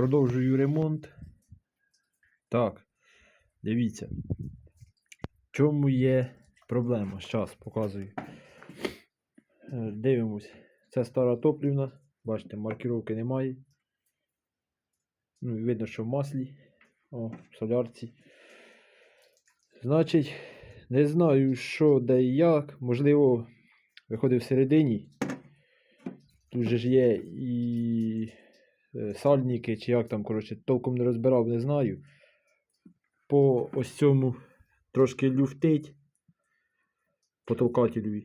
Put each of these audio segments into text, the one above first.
Продовжую ремонт. Так, дивіться. В чому є проблема? Зараз показую. Е, Дивимось. Це стара топлівна. Бачите, маркіровки немає. Ну видно, що в маслі. О, в солярці. Значить, не знаю, що де і як. Можливо, виходить всередині. Тут же ж є і сальники, чи як там, коротше, толком не розбирав, не знаю. По ось цьому трошки люфтить. По толкателю.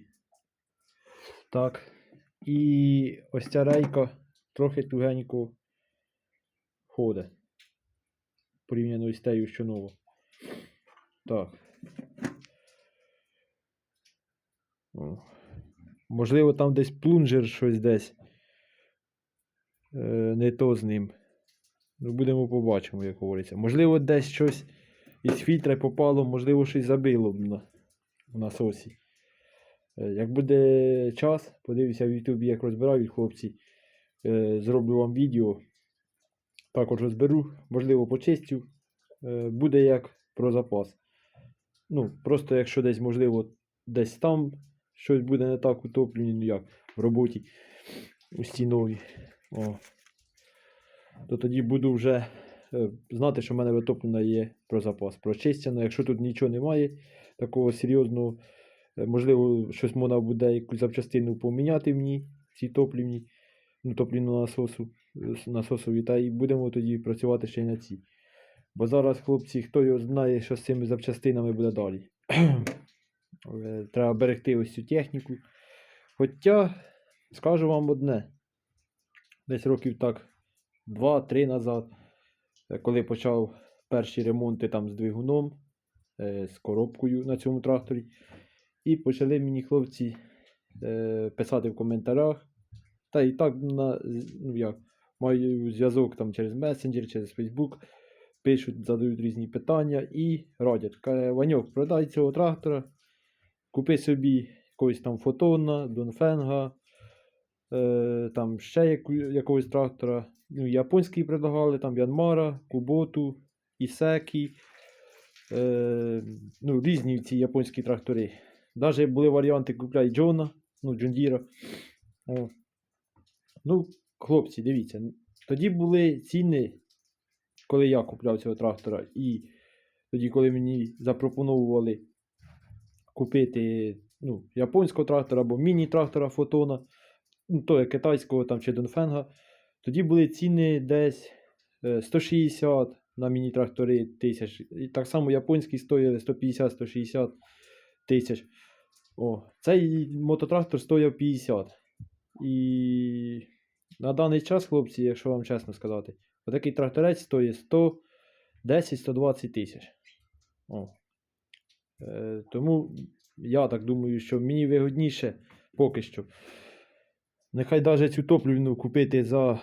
Так. І ось ця рейка трохи тугенько ходить. Порівняно з тею, що нова. Так. О. Можливо, там десь плунжер щось десь. Е, не то з ним. Ну, будемо побачимо, як говориться. Можливо, десь щось із фільтра попало, можливо, щось забило б на, в насосі. Е, Як буде час, подивлюся в Ютубі, як розбирають хлопці. Е, Зроблю вам відео. Також розберу, можливо, почистю. Буде як про запас. Ну, просто якщо десь, можливо, десь там щось буде не так утоплені, ну як в роботі у стінові. О. То тоді буду вже е, знати, що в мене витоплена є про запас. Прочищено. Якщо тут нічого немає, такого серйозного, е, можливо, щось можна буде якусь запчастину поміняти мені в цій топлівні, ну, топлівну насосу, е, насосові, та і будемо тоді працювати ще й на цій. Бо зараз, хлопці, хто його знає, що з цими запчастинами буде далі. Треба берегти ось цю техніку. Хоча, скажу вам одне, десь років так 2-3 назад, е, коли почав перші ремонти там з двигуном, е, з коробкою на цьому тракторі, і почали мені хлопці е, писати в коментарях. Та і так на, ну як, маю зв'язок там через месенджер, через Facebook, пишуть, задають різні питання і радять. Каже, Ваньок, продай цього трактора, купи собі якогось там фотона, Донфенга, е, там ще яку, якогось трактора. Ну, японський предлагали, там Янмара, Куботу, Ісекі. Е, ну, різні ці японські трактори. Навіть були варіанти купляй Джона, ну, Джондіра. О. Ну, хлопці, дивіться. Тоді були ціни, коли я купляв цього трактора, і тоді, коли мені запропонували купити ну, японського трактора або міні-трактора фотона, ну, то китайського там, чи Донфенга, тоді були ціни десь е, 160 на міні-трактори тисяч. І так само японські стояли 150-160 тисяч. О, цей мототрактор стояв 50. І на даний час, хлопці, якщо вам чесно сказати, отакий тракторець стоїть 110-120 тисяч. О. Е, тому я так думаю, що мені вигодніше поки що. Нехай навіть цю топлівну купити за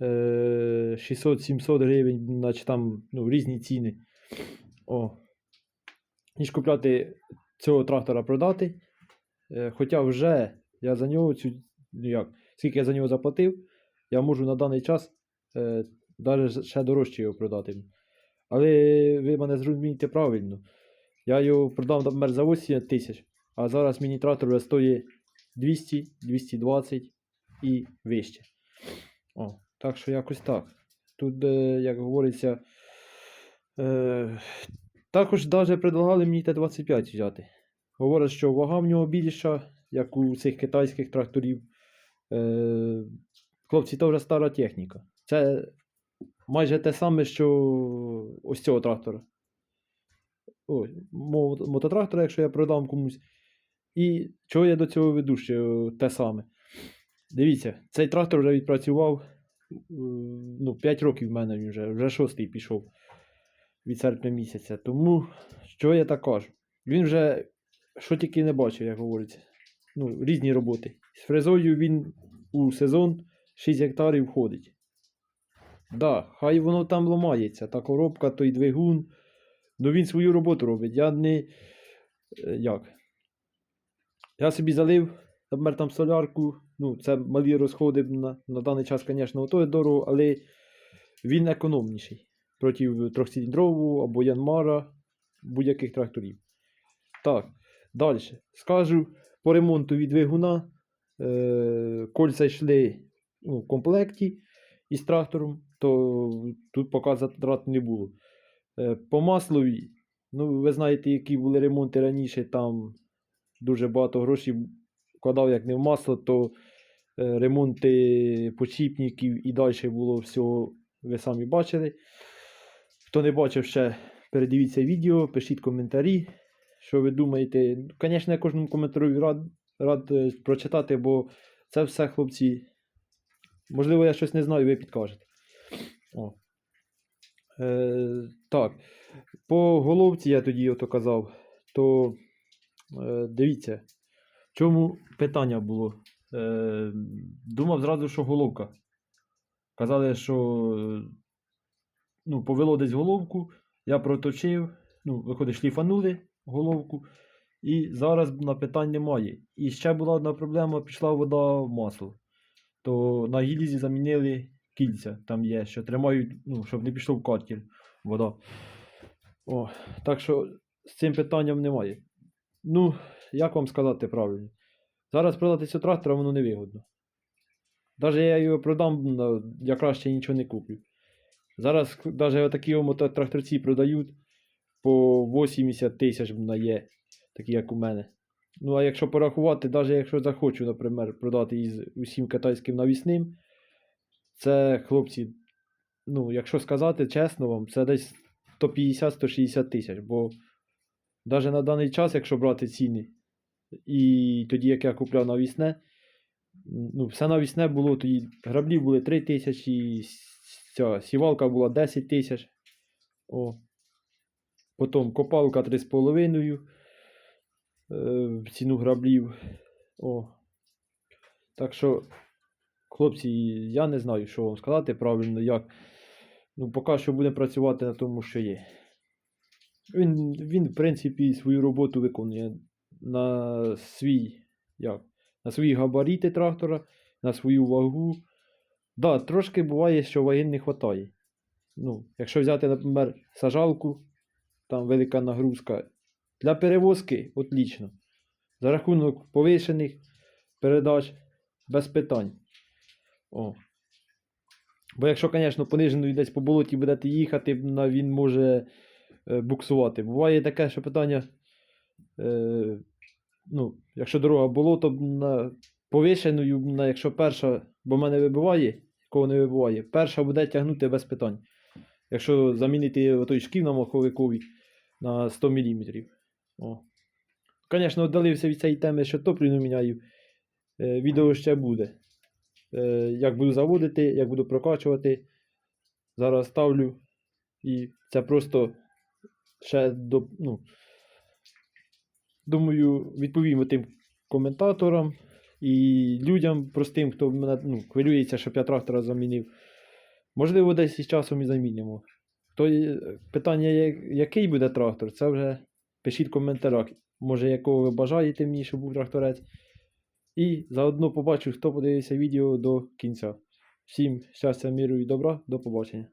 е, 600-700 гривень, значить там ну, різні ціни. О. Ніж купляти цього трактора продати. Е, хоча вже я за нього цю, ну як, скільки я за нього заплатив, я можу на даний час е, навіть ще дорожче його продати. Але ви мене зрозумієте правильно. Я його продав, наприклад, за 80 тисяч, а зараз мені трактор стоїть 200, 220 і вище. О, так що якось так. Тут, е, як говориться, е, також навіть предлагали мені Т-25 взяти. Говорять, що вага в нього більша, як у цих китайських тракторів. Е, хлопці, це вже стара техніка. Це майже те саме, що ось цього трактора. Ой, мототрактора, якщо я продам комусь. І чого я до цього веду е, те саме. Дивіться, цей трактор вже відпрацював е, ну, 5 років в мене він вже, вже шостий пішов від серпня місяця. Тому що я так кажу? Він вже що тільки не бачив, як говориться. Ну, різні роботи. З фрезою він у сезон 6 гектарів входить. Да, хай воно там ламається, та коробка, той двигун. Ну він свою роботу робить. Я не. е, Як? Я собі залив, наприклад, там солярку. Ну, це малі розходи на, на даний час, звісно, то є дорого, але він економніший проти трьохциліндрового або Янмара, будь-яких тракторів. Так, далі. Скажу по ремонту від двигуна. Е, кольця йшли ну, в комплекті із трактором, то тут поки затрат не було. Е, по маслові, ну, ви знаєте, які були ремонти раніше, там дуже багато грошей вкладав як не в масло, то е, ремонти почіпників і далі було всього, ви самі бачили. Хто не бачив ще, передивіться відео, пишіть коментарі, що ви думаєте. Звісно, я кожному коментарю рад, рад е, прочитати, бо це все, хлопці. Можливо, я щось не знаю, ви підкажете. О. Е, так. По головці я тоді ото казав, то е, дивіться, чому питання було. Е, думав зразу, що головка. Казали, що ну, повело десь головку, я проточив, ну, виходить, шліфанули головку, і зараз на питань немає. І ще була одна проблема, пішла вода в масло. То на гільзі замінили кільця, там є, що тримають, ну, щоб не пішло в катер вода. О, так що з цим питанням немає. Ну, як вам сказати правильно? Зараз продати цього трактора воно невигодно. Навіть я його продам, я краще нічого не куплю. Зараз навіть такі мототракторці продають по 80 тисяч на є, такі як у мене. Ну, а якщо порахувати, навіть якщо захочу, наприклад, продати із усім китайським навісним, це, хлопці, ну, якщо сказати чесно вам, це десь 150-160 тисяч. Бо навіть на даний час, якщо брати ціни, і тоді, як я купляв навісне, ну, все навісне було, тоді граблі були 3 тисячі, ця сівалка була 10 тисяч. О. Потім копалка 3,5 е, ціну граблів. О. Так що, хлопці, я не знаю, що вам сказати правильно, як. Ну, поки що буде працювати на тому, що є. Він, він, в принципі, свою роботу виконує на свій, як, на свої габаріти трактора, на свою вагу. Да, трошки буває, що ваги не вистачає. Ну, якщо взяти, наприклад, сажалку, там велика нагрузка. Для перевозки отлично. За рахунок повишених передач без питань. О. Бо якщо, звісно, понижено десь по болоті будете їхати, він може е, буксувати. Буває таке, що питання. Е, ну, якщо дорога болото на повишеною, на, якщо перша, бо мене вибиває, кого не вибиває, перша буде тягнути без питань. Якщо замінити той шків на маховикові на 100 мм. О. Звісно, віддалився від цієї теми, що топлівну міняю. Е, відео ще буде. Е, як буду заводити, як буду прокачувати. Зараз ставлю. І це просто ще до, ну, думаю, відповімо тим коментаторам і людям простим, хто мене ну, хвилюється, щоб я трактора замінив. Можливо, десь із часом і замінимо. То питання, який буде трактор, це вже пишіть в коментарях. Може, якого ви бажаєте мені, щоб був тракторець. І заодно побачу, хто подивився відео до кінця. Всім щастя, міру і добра, до побачення.